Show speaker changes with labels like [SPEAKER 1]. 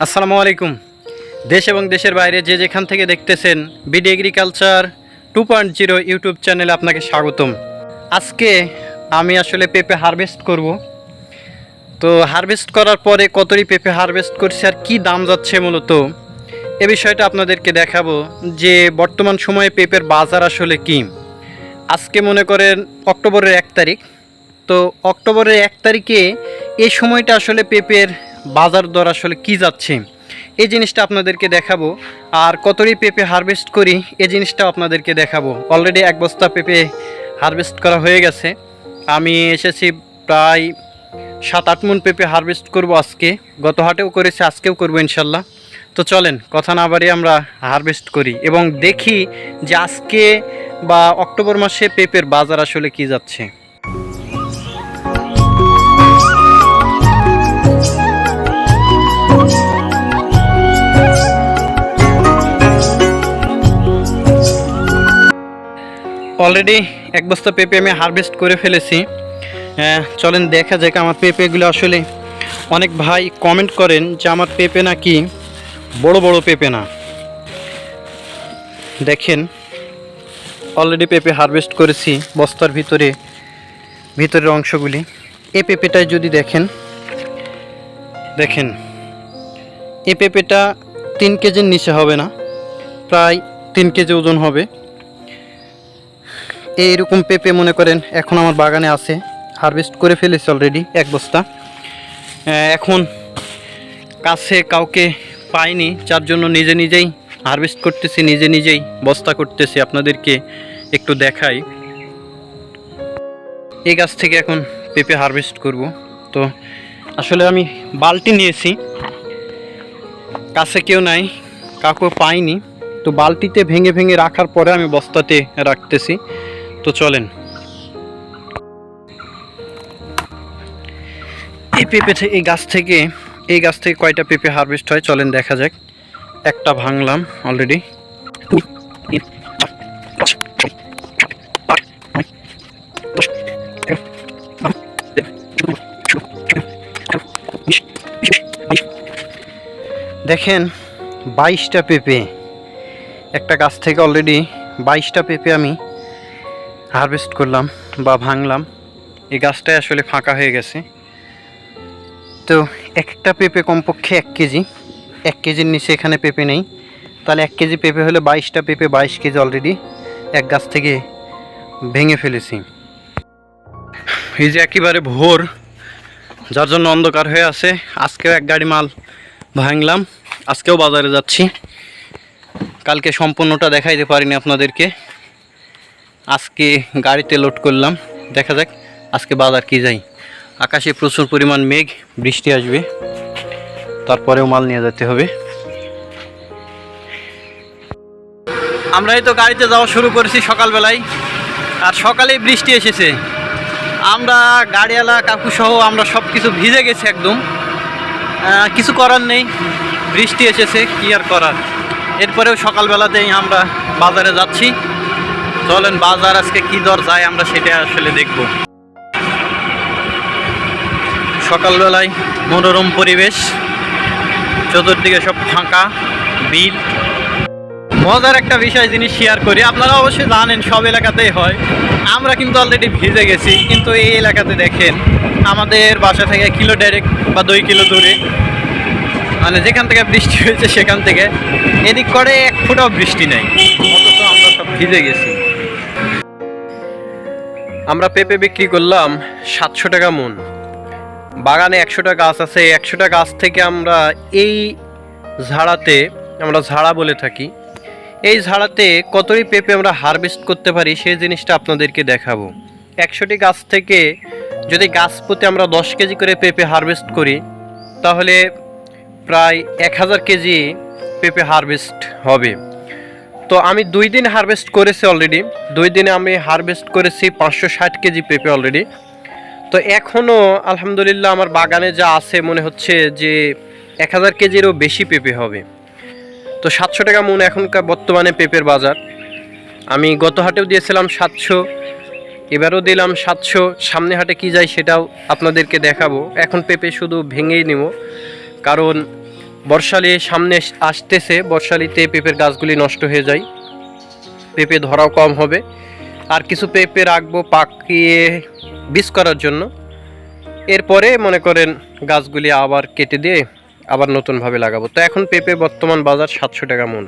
[SPEAKER 1] আসসালামু আলাইকুম। দেশ এবং দেশের বাইরে যে যেখান থেকে দেখতেছেন BD agriculture two point zero YouTube চ্যানেলে আপনাকে স্বাগতম। আজকে আমি আসলে পেঁপে হারভেস্ট করব। তো হারভেস্ট করার পরে কতই পেঁপে হারভেস্ট করছে আর কি দাম যাচ্ছে মূলত, এ বিষয়টা আপনাদেরকে দেখাবো যে বর্তমান সময়ে পেঁপের বাজার আসলে কী। আজকে মনে করেন অক্টোবরের এক তারিখ। তো অক্টোবরের এক তারিখে এই সময়টা আসলে পেঁপের বাজার দর আসলে কি যাচ্ছে? এই জিনিসটা আপনাদেরকে দেখাবো। আর কতই পেঁপে হারভেস্ট করি, এই জিনিসটাও আপনাদেরকে দেখাবো। অলরেডি এক বস্তা পেঁপে হারভেস্ট করা হয়ে গেছে। আমি এসেছি প্রায় সাত আট মন পেঁপে হারভেস্ট করব আজকে। গত হাটেও করেছি, আজকেও করব ইনশাল্লাহ। তো চলেন, কথা না বাড়িয়ে আমরা হারভেস্ট করি এবং দেখি যে আজকে বা অক্টোবর মাসে পেঁপের বাজার আসলে কি যাচ্ছে। অলরেডি এক বস্তা পেঁপে আমি হারভেস্ট করে ফেলেছি। হ্যাঁ, চলেন দেখা যাক আমার পেঁপেগুলো আসলে অনেক ভাই কমেন্ট করেন যে আমার পেঁপে নাকি বড় বড় পেঁপে না। দেখেন অলরেডি পেঁপে হারভেস্ট করেছি বস্তার ভিতরে ভিতরের অংশগুলি। এ পেঁপেটায় যদি দেখেন দেখেন এ পেঁপেটা তিন কেজির নিচে হবে না প্রায় তিন কেজি ওজন হবে। এইরকম পেঁপে মনে করেন এখন আমার বাগানে আছে। হারভেস্ট করে ফেলেছি অলরেডি এক বস্তা। এখন কাছে কাউকে পাইনি, যার জন্য নিজে নিজেই হারভেস্ট করতেছি, নিজে নিজেই বস্তা করতেছি আপনাদেরকে একটু দেখাই। এই গাছ থেকে এখন পেঁপে হারভেস্ট করব। তো আসলে আমি বালতি নিয়েছি। কাছে কেউ নাই কাউকে পাইনি। তো বালতিতে ভেঙে ভেঙে রাখার পরে আমি বস্তাতে রাখতেছি। তো চলেন। এই পেঁপে এই গাছ থেকে এই গাছ থেকে কয়টা পেঁপে হারভেস্ট হয়? চলেন দেখা যাক। একটা ভাঙলাম অলরেডি দেখেন, বাইশটা পেঁপে। একটা গাছ থেকে অলরেডি বাইশটা পেঁপে আমি হারভেস্ট করলাম বা ভাঙলাম, এই গাছটাই আসলে ফাঁকা হয়ে গেছে। তো একটা পেঁপে কমপক্ষে এক কেজি, এক কেজির নিচে এখানে পেঁপে নেই। তাহলে এক কেজি পেঁপে হলে বাইশটা পেঁপে বাইশ কেজি অলরেডি এক গাছ থেকে ভেঙে ফেলেছি। এই যে একেবারে ভোর, যার জন্য অন্ধকার হয়ে আছে, আজকেও এক গাড়ি মাল ভাঙলাম, আজকেও বাজারে যাচ্ছি। কালকে সম্পূর্ণটা দেখাইতে পারিনি আপনাদেরকে। আজকে গাড়িতে লোড করলাম। দেখা যাক আজকে বাজার কি যাই আকাশে প্রচুর পরিমাণ মেঘ, বৃষ্টি আসবে। তারপরেও মাল নিয়ে যেতে হবে। আমরা তো গাড়িতে যাওয়া শুরু করেছি সকালবেলায়। আর সকালেই বৃষ্টি এসেছে। আমরা, গাড়িওয়ালা কাকু সহ আমরা সব কিছু ভিজে গেছি একদম। কিছু করার নেই। বৃষ্টি এসেছে, কি আর করার? এরপরেও সকালবেলাতেই আমরা বাজারে যাচ্ছি। চলেন বাজার, আজকে কি দর যায় আমরা সেটা আসলে দেখব। সকালবেলায় মনোরম পরিবেশ, চতুর্দিকে সব ফাঁকা বিল মজার একটা বিষয় জিনিস শেয়ার করি, আপনারা অবশ্যই জানেন সব এলাকাতেই হয়। আমরা কিন্তু অলরেডি ভিজে গেছি, কিন্তু এই এলাকাতে দেখেন, আমাদের বাসা থেকে কিলো ডাইরেক্ট বা দুই কিলো দূরে। মানে যেখান থেকে বৃষ্টি হয়েছে সেখান থেকে, এদিক করে এক ফুটাও বৃষ্টি নেই। অথচ আমরা সব ভিজে গেছি। আমরা পেঁপে বিক্রি করলাম সাতশো টাকা মন। বাগানে একশোটা গাছ আছে একশোটা গাছ থেকে আমরা এই ঝাড়াতে, আমরা ঝাড়া বলে থাকি, এই ঝাড়াতে কতই পেঁপে আমরা হারভেস্ট করতে পারি সেই জিনিসটা আপনাদেরকে দেখাবো। একশোটি গাছ থেকে যদি গাছ প্রতি আমরা দশ কেজি করে পেঁপে হারভেস্ট করি, তাহলে প্রায় এক হাজার কেজি পেঁপে হারভেস্ট হবে। তো আমি দুই দিন হারভেস্ট করেছি অলরেডি দুই দিনে আমি হারভেস্ট করেছি পাঁচশো ষাট কেজি পেঁপে অলরেডি তো এখনও আলহামদুলিল্লাহ আমার বাগানে যা আছে মনে হচ্ছে যে এক হাজার কেজিরও বেশি পেঁপে হবে। তো সাতশো টাকা মন এখনকার বর্তমানে পেঁপের বাজার। আমি গত হাটেও দিয়েছিলাম সাতশো, এবারও দিলাম সাতশো। সামনে হাটে কি যায় সেটাও আপনাদেরকে দেখাবো। এখন পেঁপে শুধু ভেঙেই নেব। কারণ বর্ষালি সামনে আসতেছে, বর্ষালিতে পেঁপের গাছগুলি নষ্ট হয়ে যায়। পেঁপে ধরাও কম হবে। আর কিছু পেঁপে রাখব পাকিয়ে বীজ করার জন্য। এরপরে মনে করেন গাছগুলি আবার কেটে দিয়ে আবার নতুনভাবে লাগাবো। তো এখন পেঁপে বর্তমান বাজার সাতশো টাকা মন।